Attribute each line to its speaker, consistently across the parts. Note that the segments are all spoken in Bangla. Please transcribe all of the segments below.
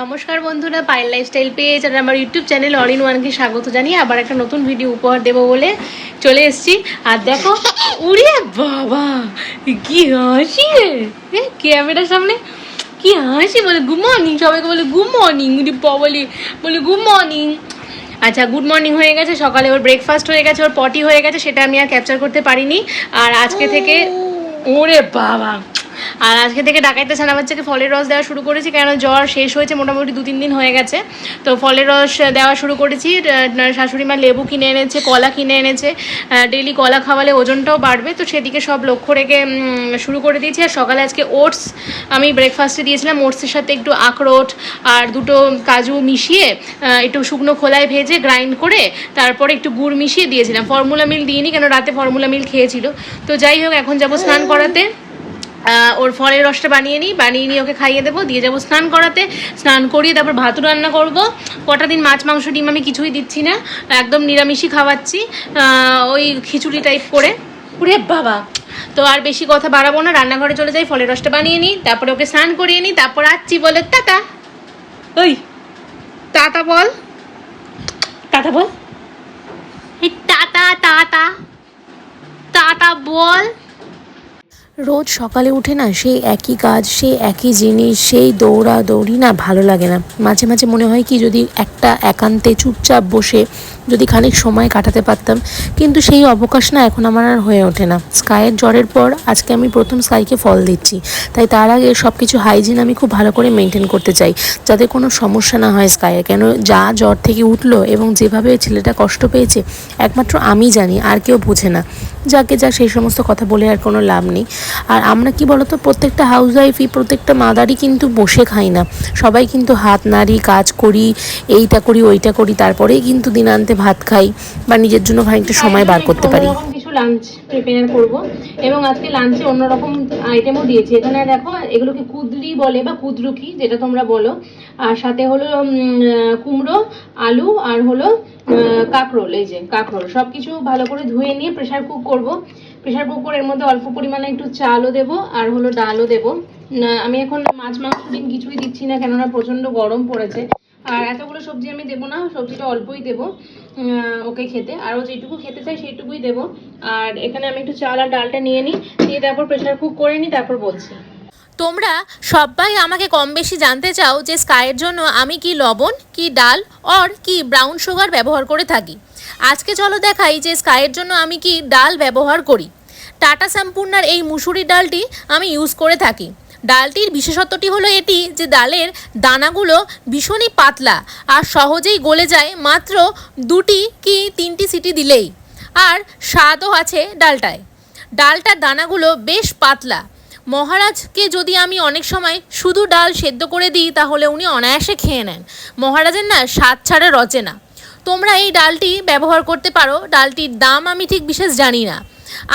Speaker 1: নমস্কার বন্ধুরা পাইল লাইফস্টাইল পেজ আর আমার ইউটিউব চ্যানেল অল ইন ওয়ানকে স্বাগত জানিয়ে আবার একটা নতুন ভিডিও উপহার দেবো বলে চলে এসেছি। আর দেখো উড়ে বাবা কি হাসি রে। ক্যামেরার সামনে কি হাসি বলে গুড মর্নিং সবাইকে বলে গুড মর্নিং বলি বলে গুড মর্নিং আচ্ছা গুড মর্নিং হয়ে গেছে সকালে ওর ব্রেকফাস্ট হয়ে গেছে ওর পটি হয়ে গেছে সেটা আমি আর ক্যাপচার করতে পারিনি। আর আজকে থেকে ওরে বাবা আর আজকে থেকে ডাকাইতে ছানা বাচ্চাকে ফলের রস দেওয়া শুরু করেছি কেন জ্বর শেষ হয়েছে, মোটামুটি দু তিন দিন হয়ে গেছে। তো ফলের রস দেওয়া শুরু করেছি শাশুড়ি মা লেবু কিনে এনেছে, কলা কিনে এনেছে ডেলি কলা খাওয়ালে ওজনটাও বাড়বে, তো সেদিকে সব লক্ষ্য রেখে শুরু করে দিয়েছি। আর সকালে আজকে ওটস আমি ব্রেকফাস্টে দিয়েছিলাম, ওটসের সাথে একটু আখরোট আর দুটো কাজু মিশিয়ে একটু শুকনো খোলায় ভেজে গ্রাইন্ড করে, তারপরে একটু গুড় মিশিয়ে দিয়েছিলাম। ফর্মুলা মিল দিইনি, কেন রাতে ফর্মুলা মিল খেয়েছিল। তো যাই হোক, এখন যাব স্নান করাতে। ওর ফলের রসটা বানিয়ে নিই বানিয়ে নিয়ে ওকে খাইয়ে দেবো দিয়ে যাব স্নান করাতে। স্নান করিয়ে তারপর ভাতও রান্না করব। কটা দিন মাছ মাংস ডিম আমি কিছুই দিচ্ছি না একদম নিরামিষই খাওয়াচ্ছি ওই খিচুড়ি টাইপ করে। উরে বাবা! তো আর বেশি কথা বাড়াবো না রান্নাঘরে চলে যাই ফলের রসটা বানিয়ে নিই তারপরে ওকে স্নান করিয়ে নিই তারপর আসছি বলে টাটা। ওই টাটা বল। টাটা বল। এই টাটা টাটা। টাটা বল।
Speaker 2: রোজ সকালে উঠে না সেই একই কাজ, সেই একই জিনিস, সেই দৌড়া দৌড়ি না ভালো লাগে না। মাঝে মাঝে মনে হয় কি যদি একটা একান্তে চুপচাপ বসে যদি খানিক সময় কাটাতে পারতাম। কিন্তু সেই অবকাশ না এখন আমার আর হয়ে ওঠে না। স্কাইয়ের জ্বরের পর আজকে আমি প্রথম স্কাইকে ফল দিচ্ছি। তাই তার আগে সব কিছু হাইজিন আমি খুব ভালো করে মেনটেন করতে চাই। যাতে কোনো সমস্যা না হয় স্কাইয়ের। কেন যা জ্বর থেকে উঠল এবং যেভাবে ছেলেটা কষ্ট পেয়েছে, একমাত্র আমি জানি, আর কেউ বোঝে না। যাকে যা সেই সমস্ত কথা বলে আর কোনো লাভ নেই। আর আমরা কি বলতো, প্রত্যেকটা হাউস ওয়াইফই প্রত্যেকটা মাদারই কিন্তু বসে খাই না। সবাই কিন্তু হাত নাড়ি কাজ করি, এইটা করি, ওইটা করি, তারপরেই কিন্তু দিনান্তে ভাত খাই বা নিজের জন্য খানিকটা সময় বার করতে পারি।
Speaker 1: কিছু লাঞ্চ প্রিপেয়ার করব এবং আজকে লাঞ্চে অন্যরকম আইটেমও দিয়েছি। এখানে দেখো এগুলোকে কুদরি বলে বা কুদরুকি যেটা তোমরা বলো। আর সাথে হলো কুমড়ো আলু আর হলো কাঁকরোল এই যে কাঁকরোল। সব কিছু ভালো করে ধুয়ে নিয়ে প্রেশার কুক করব। প্রেশার কুক করে এর মধ্যে অল্প পরিমাণে একটু চালও দেবো আর হলো ডালও দেবো। আমি এখন মাছ মাংস ডিম কিছুই দিচ্ছি না কেননা প্রচণ্ড গরম পড়েছে। আর এতগুলো সবজি আমি দেবো না, সবজিটা অল্পই দেবো ওকে খেতে। আর ও যেটুকু খেতে চাই সেইটুকুই দেবো। আর এখানে আমি একটু চাল আর ডালটা নিয়ে নিই, দিয়ে তারপর প্রেশার কুক করে নিই, তারপর বলছি।
Speaker 3: তোমরা সবাই আমাকে কম বেশি জানতে চাও যে স্কাইয়ের জন্য আমি কি লবণ, কি ডাল অর কি ব্রাউন সুগার ব্যবহার করে থাকি। আজকে চলো দেখাই যে স্কাইয়ের জন্য আমি কি ডাল ব্যবহার করি। টাটা সম্পূর্ণার এই মুসুরি ডালটি আমি ইউজ করে থাকি। ডালটির বিশেষত্বটি হলো এটি যে ডালের দানাগুলো ভীষণই পাতলা আর সহজেই গলে যায় মাত্র দুটি কি তিনটি সিটি দিলেই। আর স্বাদও আছে ডালটায়। ডালটার দানাগুলো বেশ পাতলা। মহারাজকে যদি আমি অনেক সময় শুধু ডাল সেদ্ধ করে দিই, তাহলে উনি অনায়াসে খেয়ে নেন। মহারাজের না স্বাদ ছাড়া রচে না। তোমরা এই ডালটি ব্যবহার করতে পারো। ডালটির দাম আমি ঠিক বিশেষ জানি না।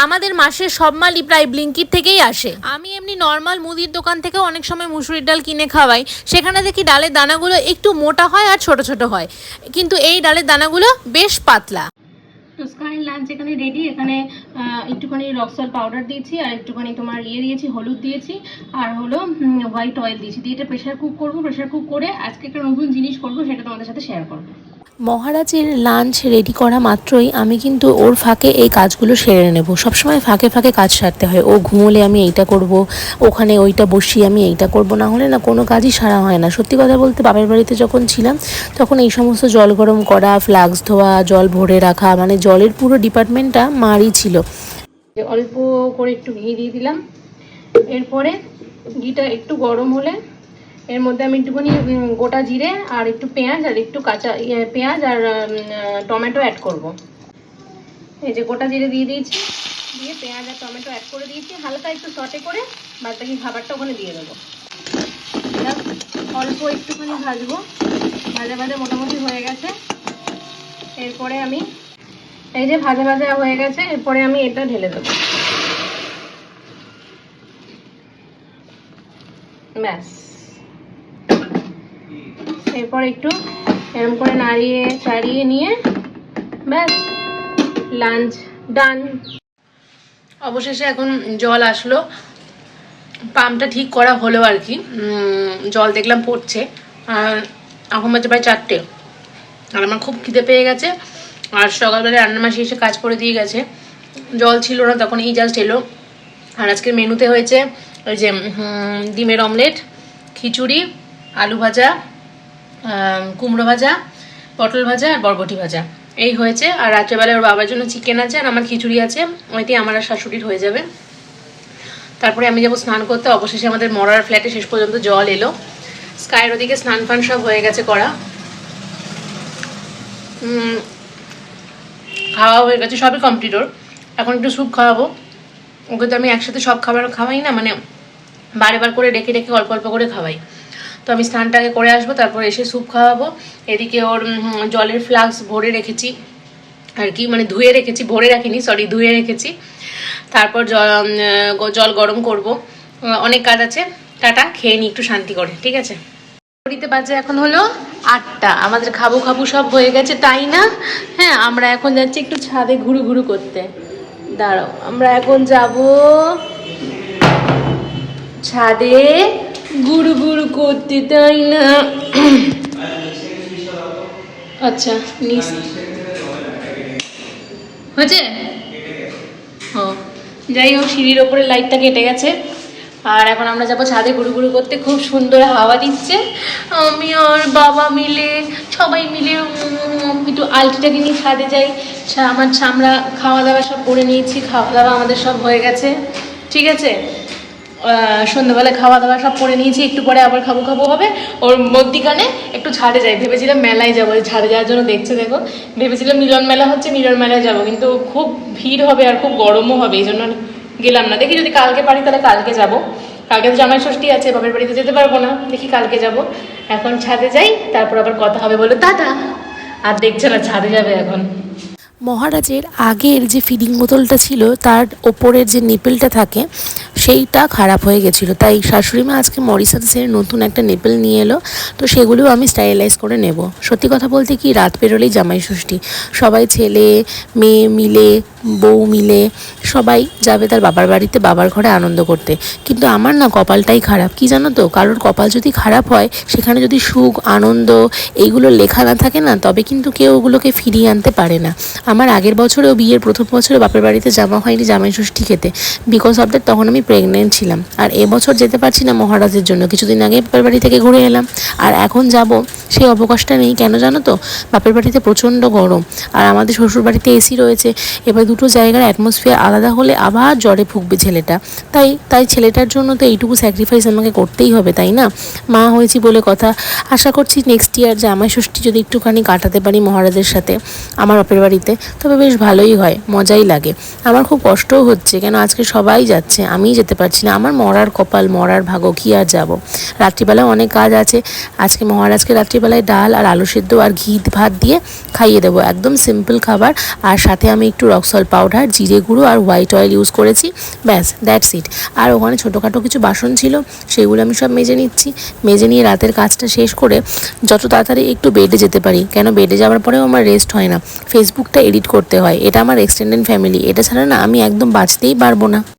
Speaker 3: আমাদের মাসের সব মালই প্রায় ব্লিঙ্কিট থেকেই আসে। আমি এমনি নর্মাল মুদির দোকান থেকেও অনেক সময় মুসুরির ডাল কিনে খাওয়াই। সেখানে দেখি ডালের দানাগুলো একটু মোটা হয় আর ছোট ছোট হয়। কিন্তু এই ডালের দানাগুলো বেশ পাতলা।
Speaker 1: তো লাঞ্চ এখানে রেডি এখানে একটুখানি রক সল্ট পাউডার দিয়েছি আর একটুখানি তোমার ইয়ে দিয়েছি, হলুদ দিয়েছি আর হলো হোয়াইট অয়েল দিয়েছি। দিয়ে এটা প্রেশার কুক করব প্রেশার কুক করে আজকে একটা নতুন জিনিস করব, সেটা তোমাদের সাথে শেয়ার করব।
Speaker 2: মহারাজের লাঞ্চ রেডি করা মাত্রই আমি কিন্তু ওর ফাঁকে এই কাজগুলো সেরে নেব। সবসময় ফাঁকে ফাঁকে কাজ সারতে হয়। ও ঘুমোলে আমি এইটা করব, ওখানে ওইটা বসিয়ে আমি এইটা করব। না হলে না কোনো কাজই সারা হয় না। সত্যি কথা বলতে বাবার বাড়িতে যখন ছিলাম, তখন এই সমস্ত জল গরম করা ফ্লাক্স ধোয়া, জল ভরে রাখা মানে জলের পুরো ডিপার্টমেন্টটা মারই ছিল।
Speaker 1: অল্প করে একটু ঘি দিয়ে দিলাম। এরপরে ঘিটা একটু গরম হলে এর মধ্যে আমি একটুখানি গোটা জিরে আর একটু পেঁয়াজ আর একটু কাঁচা ইয়ে, পেঁয়াজ আর টমেটো অ্যাড করব। এই যে গোটা জিরে দিয়ে দিয়েছি দিয়ে পেঁয়াজ আর টমেটো অ্যাড করে দিয়েছি। হালকা একটু সটে করে বাদ বাকি খাবারটা ওখানে দিয়ে দেবো। অল্প একটুখানি ভাজবো। ভাজা ভাজা মোটামুটি হয়ে গেছে। এরপরে আমি এই যে ভাজা ভাজা হয়ে গেছে এরপরে আমি এটা ঢেলে দেবো। ব্যাস। এরপর একটু এরকম করে নাড়িয়ে চাড়িয়ে নিয়ে ব্যাস লাঞ্চ ডান অবশেষে এখন জল আসলো। পাম্পটা ঠিক করা হলো আর কি। জল দেখলাম পড়ছে। আর এখন বাজে প্রায় চারটে। আর আমার খুব খিদে পেয়ে গেছে। আর সকালবেলা রান্নার মাসি এসে কাজ করে দিয়ে গেছে। জল ছিল না, তখন এই জাস্ট এলো। আর আজকের মেনুতে হয়েছে ওই যে ডিমের অমলেট খিচুড়ি, আলু ভাজা কুমড়ো ভাজা, পটল ভাজা আর বরবটি ভাজা। এই হয়েছে। আর রাত্রেবেলায় ওর বাবার জন্য চিকেন আছে আর আমার খিচুড়ি আছে। ওইটি আমার আর শাশুড়ির হয়ে যাবে। তারপরে আমি যাব স্নান করতে। অবশেষে আমাদের মরার ফ্ল্যাটে শেষ পর্যন্ত জল এলো। স্কাইয়ের ওদিকে স্নান ফান সব হয়ে গেছে করা। খাওয়া হয়ে গেছে, সবই কমপ্লিট ওর। এখন একটু স্যুপ খাওয়াবো। ওকে তো আমি একসাথে সব খাবার খাওয়াই না মানে বারে বার করে ডেকে ডেকে অল্প অল্প করে খাওয়াই। তো আমি স্নানটাকে করে আসব, তারপর এসে স্যুপ খাওয়াবো। এদিকে ওর জলের ফ্লাক্স ভরে রেখেছি। আর কি মানে ধুয়ে রেখেছি, ভরে রাখিনি সরি ধুয়ে রেখেছি। তারপর জল গরম করব। অনেক কাজ আছে। টাটা, খেয়ে নিই একটু শান্তি করে, ঠিক আছে? ঘড়িতে বাজে এখন হলো আটটা। আমাদের খাব খাব সব হয়ে গেছে, তাই না? হ্যাঁ আমরা এখন যাচ্ছি একটু ছাদে ঘুরু ঘুরু করতে। দাঁড়াও, আমরা এখন যাব ছাদে গুরু গুরু করতে তাই না। আচ্ছা নিস। হয়েছে? ও, যাই হোক, সিঁড়ির ওপরে লাইটটা কেটে গেছে। আর এখন আমরা যাব ছাদে ঘুরু ঘুরু করতে। খুব সুন্দর হাওয়া দিচ্ছে। আমি আর বাবা মিলে, সবাই মিলে একটু আলটিটাকে নিয়ে ছাদে যাই। আমার আমরা খাওয়া দাওয়া সব করে নিয়েছি। খাওয়া দাওয়া আমাদের সব হয়ে গেছে। ঠিক আছে? সন্ধ্যাবেলায় খাওয়া দাওয়া সব করে নিয়েছি, একটু পরে আবার খাব খাব হবে। ওর মধ্যিখানে একটু ছাড়ে যাই। ভেবেছিলাম মেলায় যাব ছাড়ে যাওয়ার জন্য দেখছে, দেখো। ভেবেছিলাম মিলন মেলা হচ্ছে, মিলন মেলায় যাব, কিন্তু খুব ভিড় হবে আর খুব গরমও হবে, এই জন্য গেলাম না। দেখি যদি কালকে পারি, তাহলে কালকে যাব। কালকে তো জামাই ষষ্ঠী আছে, বাপের বাড়িতে যেতে পারব না। দেখি কালকে যাব। এখন ছাদে যাই, তারপর আবার কথা হবে বলে, দাদা! আর দেখছে না ছাদে যাবে এখন।
Speaker 2: মহারাজের আগের যে ফিডিং বোতলটা ছিল, তার ওপরের যে নিপেলটা থাকে, সেইটা খারাপ হয়ে গেছিল। তাই শাশুড়ি মা আজকে মরিসাসের নতুন একটা নিপেল নিয়ে এলো, তো সেগুলোও আমি স্টাইলাইজ করে নেব। সত্যি কথা বলতে কি, রাত পেরোলেই জামাই ষষ্ঠী। সবাই ছেলে, মেয়ে মিলে, বউ মিলে, সবাই যাবে তার বাবার বাড়িতে বাবার ঘরে আনন্দ করতে। কিন্তু আমার না কপালটাই খারাপ। কি জানো তো, কারোর কপাল যদি খারাপ হয়, সেখানে যদি সুখ, আনন্দ, এইগুলো লেখা না থাকে না, তবে কিন্তু কেউ ওগুলোকে ফিরিয়ে আনতে পারে না। আমার আগের বছরেও বিয়ের প্রথম বছরে বাপের বাড়িতে জামা হয়নি জামাই ষষ্ঠী খেতে। বিকজ অফ দ্যাট তখন আমি প্রেগনেন্ট ছিলাম। আর এবছর যেতে পারছি না মহারাজের জন্য। কিছুদিন আগে বাপের বাড়ি থেকে ঘুরে এলাম। আর এখন যাব সেই অবকাশটা নেই। কেন জানো তো? বাপের বাড়িতে প্রচণ্ড গরম। আর আমাদের শ্বশুর বাড়িতে এসি রয়েছে। এবার দুটো জায়গার অ্যাটমসফিয়ার আলাদা হলে আবার জ্বরে ফুকবে ছেলেটা। তাই তাই ছেলেটার জন্য তো এইটুকু স্যাক্রিফাইস আমাকে করতেই হবে, তাই না? মা হয়েছি বলে কথা। আশা করছি নেক্সট ইয়ার জামাই ষষ্ঠী যদি একটুখানি কাটাতে পারি মহারাজের সাথে, আমার বাপের বাড়িতে। তবে বেশ ভালোই হয়, মজাই লাগে। আমার খুব কষ্টও হচ্ছে, কেন আজকে সবাই যাচ্ছে, আমিই যেতে পারছি না, আমার মরার কপাল, মরার ভাগো কি আর যাব? রাত্রিবেলায় অনেক কাজ আছে, আজকে মহারাজকে রাত্রিবেলায় ডাল আর আলু সেদ্ধ আর ঘি ভাত দিয়ে খাইয়ে দেবো, একদম সিম্পল খাবার, আর সাথে আমি একটু রক্সল পাউডার জিরে গুঁড়ো আর হোয়াইট অয়েল ইউজ করেছি, ব্যাস দ্যাটস ইট আর ওখানে ছোটোখাটো কিছু বাসন ছিল, সেগুলো আমি সব মেজে নিচ্ছি, মেজে নিয়ে রাতের কাজটা শেষ করে যত তাড়াতাড়ি একটু বেডে যেতে পারি, কেন বেডে যাওয়ার পরেও আমার রেস্ট হয় না। ফেসবুকটা এডিট করতে হয়। এটা আমার এক্সটেন্ডেড ফ্যামিলি এটা ছাড়া না আমি একদম বাঁচতেই পারব না।